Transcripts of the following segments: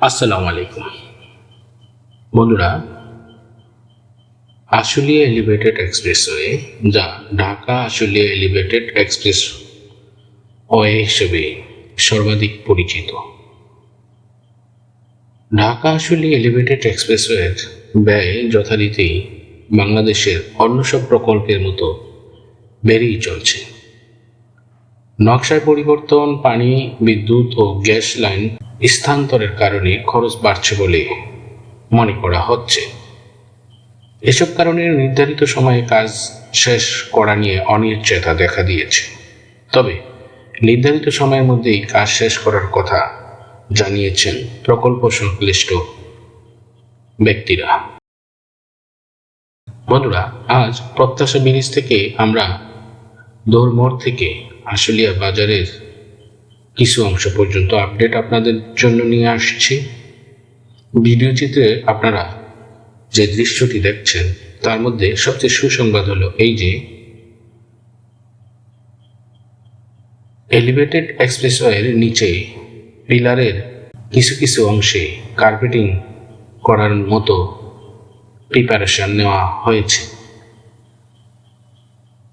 আসসালামু আলাইকুম বন্ধুরা, আশুলিয়া এলিভেটেড এক্সপ্রেসওয়ে যা Dhaka Ashulia elevated expressway হিসেবে সর্বাধিক পরিচিত। ঢাকা আশুলিয়া এলিভেটেড এক্সপ্রেসওয়ের ব্যয় যথারীতি বাংলাদেশের অন্য সব প্রকল্পের মতো বেড়েই চলছে। নকশায় পরিবর্তন, পানি, বিদ্যুৎ ও গ্যাস লাইন স্থানান্তরের কারণে খরচ বাড়ছে বলে মনে করা হচ্ছে। এসব কারণে নির্ধারিত সময়ে কাজ শেষ করা নিয়ে অনিশ্চয়তা দেখা দিয়েছে। তবে নির্ধারিত সময়ের মধ্যেই কাজ শেষ করার কথা জানিয়েছেন প্রকল্প সংশ্লিষ্ট ব্যক্তিরা। বন্ধুরা, আজ প্রত্যাশা ব্রিজ থেকে আমরা দৌড়মোড় থেকে আশুলিয়া বাজারের কিছু অংশ পর্যন্ত আপডেট আপনাদের জন্য নিয়ে আসছি। ভিডিও চিত্রে আপনারা যে দৃশ্যটি দেখছেন, তার মধ্যে সবচেয়ে সুসংবাদ হলো এই যে এলিভেটেড এক্সপ্রেসওয়ের নিচে পিলারের কিছু কিছু অংশে কার্পেটিং করার মতো প্রিপারেশন নেওয়া হয়েছে।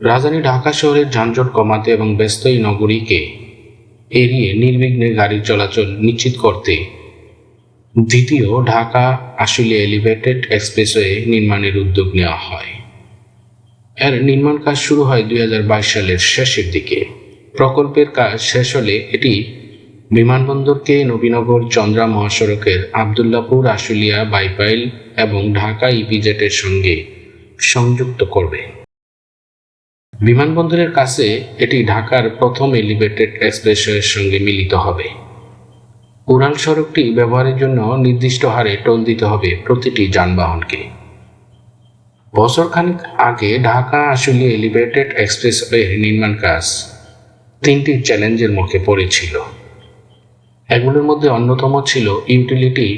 রাজধানী ঢাকা শহরের যানজট কমাতে এবং ব্যস্ত এই নগরীকে এড়িয়ে নির্বিঘ্নে গাড়ি চলাচল নিশ্চিত করতে। দ্বিতীয়, ঢাকা আশুলিয়া এলিভেটেড এক্সপ্রেসওয়ে নির্মাণের উদ্যোগ নেওয়া হয়। এর নির্মাণ কাজ শুরু হয় দুই হাজার বাইশ সালের শেষের দিকে। প্রকল্পের কাজ শেষ হলে এটি বিমানবন্দরকে নবীনগর চন্দ্রা মহাসড়কের আবদুল্লাপুর, আশুলিয়া, বাইপাইল এবং ঢাকা ইপিজেটের সঙ্গে সংযুক্ত করবে। বিমানবন্দরের কাছে এটি ঢাকার প্রথম এলিভেটেড এক্সপ্রেসওয়ের সঙ্গে মিলিত হবে। উড়াল সড়কটি ব্যবহারের জন্য নির্দিষ্ট হারে টোল দিতে হবে প্রতিটি যানবাহনকে। বছরখানেক আগে ঢাকা আসলে এলিভেটেড এক্সপ্রেসওয়ে নির্মাণ কাজ তিনটি চ্যালেঞ্জের মুখে পড়েছিল। এগুলোর মধ্যে অন্যতম ছিল ইউটিলিটি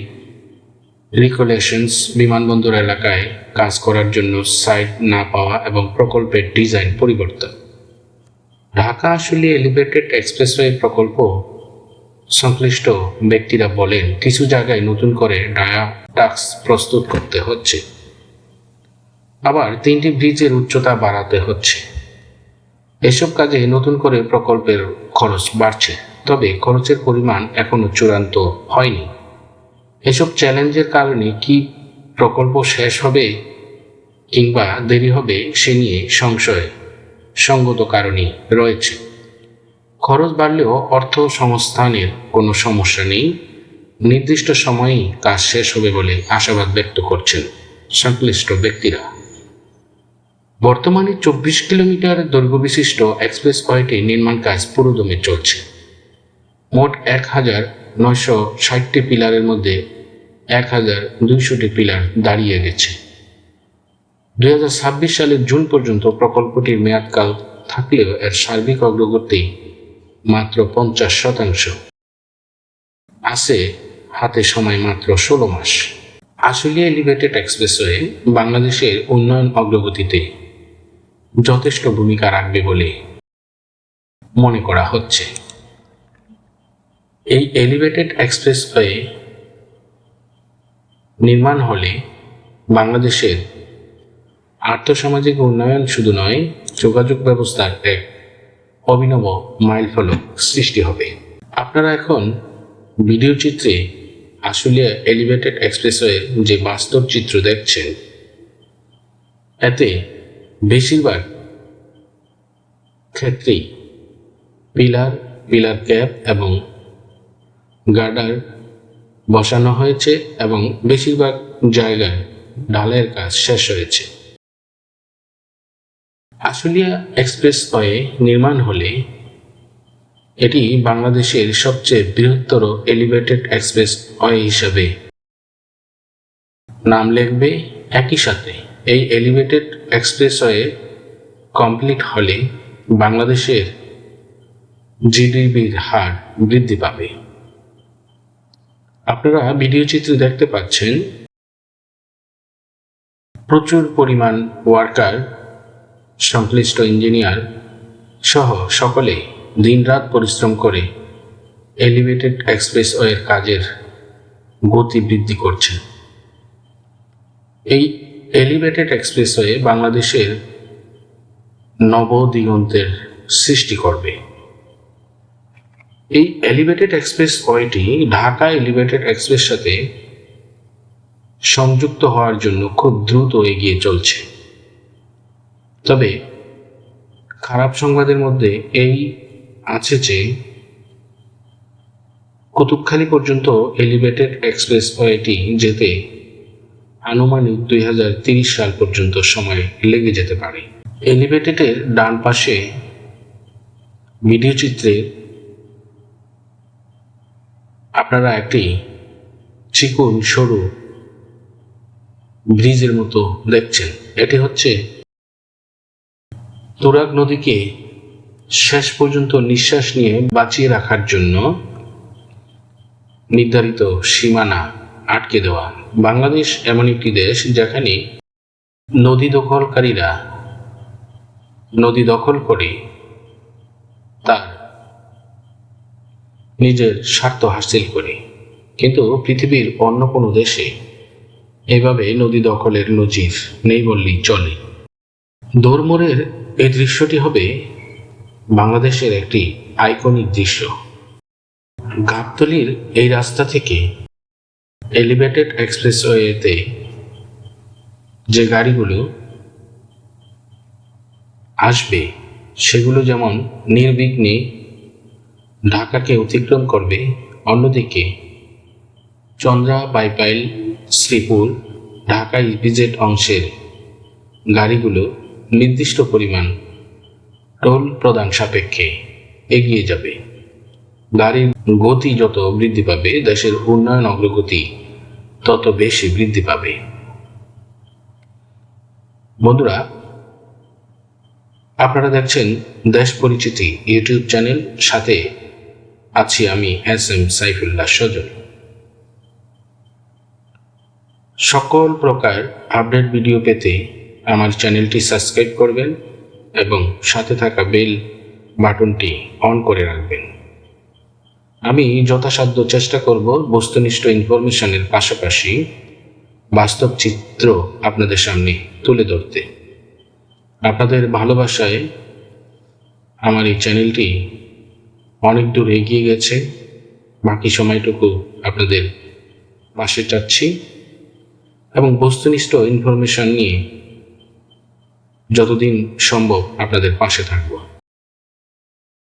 রিকোলেশনস বিমানবন্দর এলাকায় কাজ করার জন্য সাইট না পাওয়া এবং প্রকল্পের ডিজাইন পরিবর্তন। ঢাকা আসলে এলিভেটেড এক্সপ্রেসওয়ে প্রকল্প সংশ্লিষ্ট ব্যক্তিরা বলেন, কিছু জায়গায় নতুন করে ডায়া টাক্স প্রস্তুত করতে হচ্ছে। আবার তিনটি ব্রিজের উচ্চতা বাড়াতে হচ্ছে। এসব কাজে নতুন করে প্রকল্পের খরচ বাড়ছে, তবে খরচের পরিমাণ এখনও চূড়ান্ত হয়নি। এসব চ্যালেঞ্জের কারণে কি প্রকল্প শেষ হবে কিংবা দেরি হবে সে নিয়ে সংশয়। সঙ্গত কারণই রয়েছে। খরচ বাড়লেও অর্থ সংস্থানের কোনো সমস্যা নেই। নির্দিষ্ট সময়েই কাজ শেষ হবে বলে আশাবাদ ব্যক্ত করছেন সংশ্লিষ্ট ব্যক্তিরা। বর্তমানে চব্বিশ কিলোমিটার দৈর্ঘ্য বিশিষ্ট এক্সপ্রেস ওয়েটি নির্মাণ কাজ পুরোদমে চলছে। মোট এক হাজার নয়শো ষাটটি পিলারের মধ্যে এক হাজার দুইশোটি পিলার দাঁড়িয়ে গেছে। দুই হাজার ছাব্বিশ সালের জুন পর্যন্ত প্রকল্পটির মেয়াদকাল থাকলেও এর সার্বিক অগ্রগতি মাত্র পঞ্চাশ শতাংশ। আছে হাতে সময় মাত্র ষোলো মাস। আশুলিয়া এলিভেটেড এক্সপ্রেসওয়ে বাংলাদেশের উন্নয়ন অগ্রগতিতে যথেষ্ট ভূমিকা রাখবে বলে মনে করা হচ্ছে। এই এলিভেটেড এক্সপ্রেসওয়ে নির্মাণ হলে বাংলাদেশের আর্থসামাজিক উন্নয়ন শুধু নয়, যোগাযোগ ব্যবস্থার এক অভিনব মাইলফলক সৃষ্টি হবে। আপনারা এখন ভিডিও চিত্রে আশুলিয়া এলিভেটেড এক্সপ্রেসওয়ের যে বাস্তব চিত্র দেখছেন, এতে বেশিরভাগ ক্ষেত্রেই পিলার পিলার ক্যাপ এবং গার্ডার বসানো হয়েছে এবং বেশিরভাগ জায়গায় ঢালাইয়ের কাজ শেষ হয়েছে। আশুলিয়া এক্সপ্রেসওয়ে নির্মাণ হলে এটি বাংলাদেশের সবচেয়ে বৃহত্তর এলিভেটেড এক্সপ্রেস ওয়ে হিসাবে নাম লিখবে। একই সাথে এই এলিভেটেড এক্সপ্রেসওয়ে কমপ্লিট হলে বাংলাদেশের জিডিপির হার বৃদ্ধি পাবে। আপনারা ভিডিও চিত্রে দেখতে পাচ্ছেন প্রচুর পরিমাণ ওয়ার্কার সংশ্লিষ্ট ইঞ্জিনিয়ার সহ সকলে দিনরাত পরিশ্রম করে এলিভেটেড এক্সপ্রেসওয়ের কাজের গতি বৃদ্ধি করছে এই এলিভেটেড এক্সপ্রেসওয়ে বাংলাদেশের নবদিগন্তের সৃষ্টি করবে। এই এলিভেটেড এক্সপ্রেস ওয়েটি ঢাকা এলিভেটেড এক্সপ্রেস সাথে সংযুক্ত হওয়ার জন্য খুব দ্রুত এগিয়ে চলছে। তবে খারাপ সংবাদের মধ্যে এই আছে যে কুতুবখালী পর্যন্ত এলিভেটেড এক্সপ্রেস ওয়েটি যেতে আনুমানিক দুই সাল পর্যন্ত সময় লেগে যেতে পারে। এলিভেটেডের ডান পাশে ভিডিও চিত্রে আপনারা একটি চিকন, সরু ব্রিজের মতো দেখছেন। এটি হচ্ছে তুরাগ নদীকে শেষ পর্যন্ত নিঃশ্বাস নিয়ে বাঁচিয়ে রাখার জন্য নির্ধারিত সীমানা আটকে দেওয়া। বাংলাদেশ এমন একটি দেশ যেখানে নদী দখলকারীরা নদী দখল করে তার নিজের স্বার্থ হাসিল করে। কিন্তু পৃথিবীর অন্য কোনো দেশে এভাবে নদী দখলের নজির নেই বললেই চলে। দৌড়মোড়ের এই দৃশ্যটি হবে বাংলাদেশের একটি আইকনিক দৃশ্য। গাবতলির এই রাস্তা থেকে এলিভেটেড এক্সপ্রেসওয়েতে যে গাড়িগুলো আসবে, সেগুলো যেমন নির্বিঘ্নে ঢাকাকে অতিক্রম করবে অন্যদিকে চন্দ্রা বাইপাইল শ্রীপুর ঢাকা ইপিজেড অংশের গাড়িগুলো নির্দিষ্ট পরিমাণ টোল প্রদান সাপেক্ষে এগিয়ে যাবে। গাড়ির গতি যত বৃদ্ধি পাবে, দেশের উন্নয়ন অগ্রগতি তত বেশি বৃদ্ধি পাবে। বন্ধুরা, আপনারা দেখছেন দেশ পরিচিতি ইউটিউব চ্যানেল, সাথে আছি আমি এস এম সাইফুল্লাহ সজল। সকল প্রকার আপডেট ভিডিও পেতে আমার চ্যানেলটি সাবস্ক্রাইব করবেন এবং সাথে থাকা বেল বাটনটি অন করে রাখবেন। আমি যথাসাধ্য চেষ্টা করব বস্তুনিষ্ঠ ইনফরমেশনের পাশাপাশি বাস্তব চিত্র আপনাদের সামনে তুলে ধরতে। আপনাদের ভালোবাসায় আমার এই চ্যানেলটি অনেক দূর এগিয়ে গেছে। বাকি সময়টুকু আপনাদের পাশে চাচ্ছি এবং বস্তুনিষ্ঠ ইনফরমেশন নিয়ে যতদিন সম্ভব আপনাদের পাশে থাকব।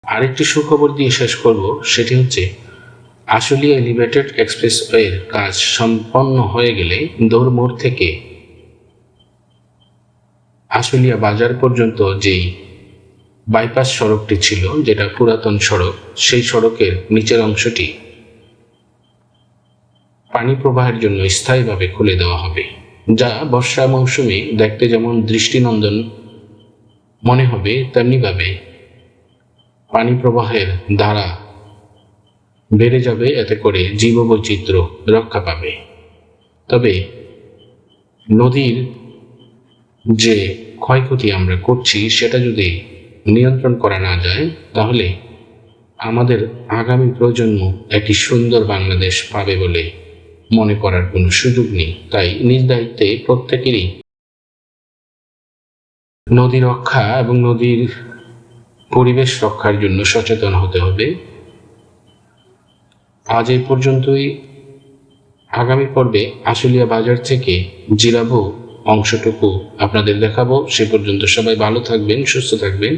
আরেকটি সুখবর দিয়ে শেষ করব, সেটি হচ্ছে আশুলিয়া এলিভেটেড এক্সপ্রেসওয়ের কাজ সম্পন্ন হয়ে গেলে দৌড়মোড় থেকে আশুলিয়া বাজার পর্যন্ত যেই বাইপাস সড়কটি ছিল, যেটা পুরাতন সড়ক। সেই সড়কের নিচের অংশটি পানি প্রবাহের জন্য স্থায়ীভাবে খুলে দেওয়া হবে, যা বর্ষা মৌসুমে দেখতে যেমন দৃষ্টিনন্দন মনে হবে, তেমনিভাবে পানি প্রবাহের ধারা বেড়ে যাবে, এতে করে জীববৈচিত্র্য রক্ষা পাবে। তবে নদীর যে ক্ষয়ক্ষতি আমরা করছি, সেটা যদি নিয়ন্ত্রণ করা না যায়, তাহলে আমাদের আগামী প্রজন্ম একটি সুন্দর বাংলাদেশ পাবে বলে মনে করার কোনো সুযোগ নেই। তাই নিজ দায়িত্বে প্রত্যেকেরই নদী রক্ষা এবং নদীর পরিবেশ রক্ষার জন্য সচেতন হতে হবে। আজ এই পর্যন্তই। আগামী পর্বে আশুলিয়া বাজার থেকে জিরাবো অংশটুকু আপনাদের দেখাবো। সে পর্যন্ত সবাই ভালো থাকবেন, সুস্থ থাকবেন।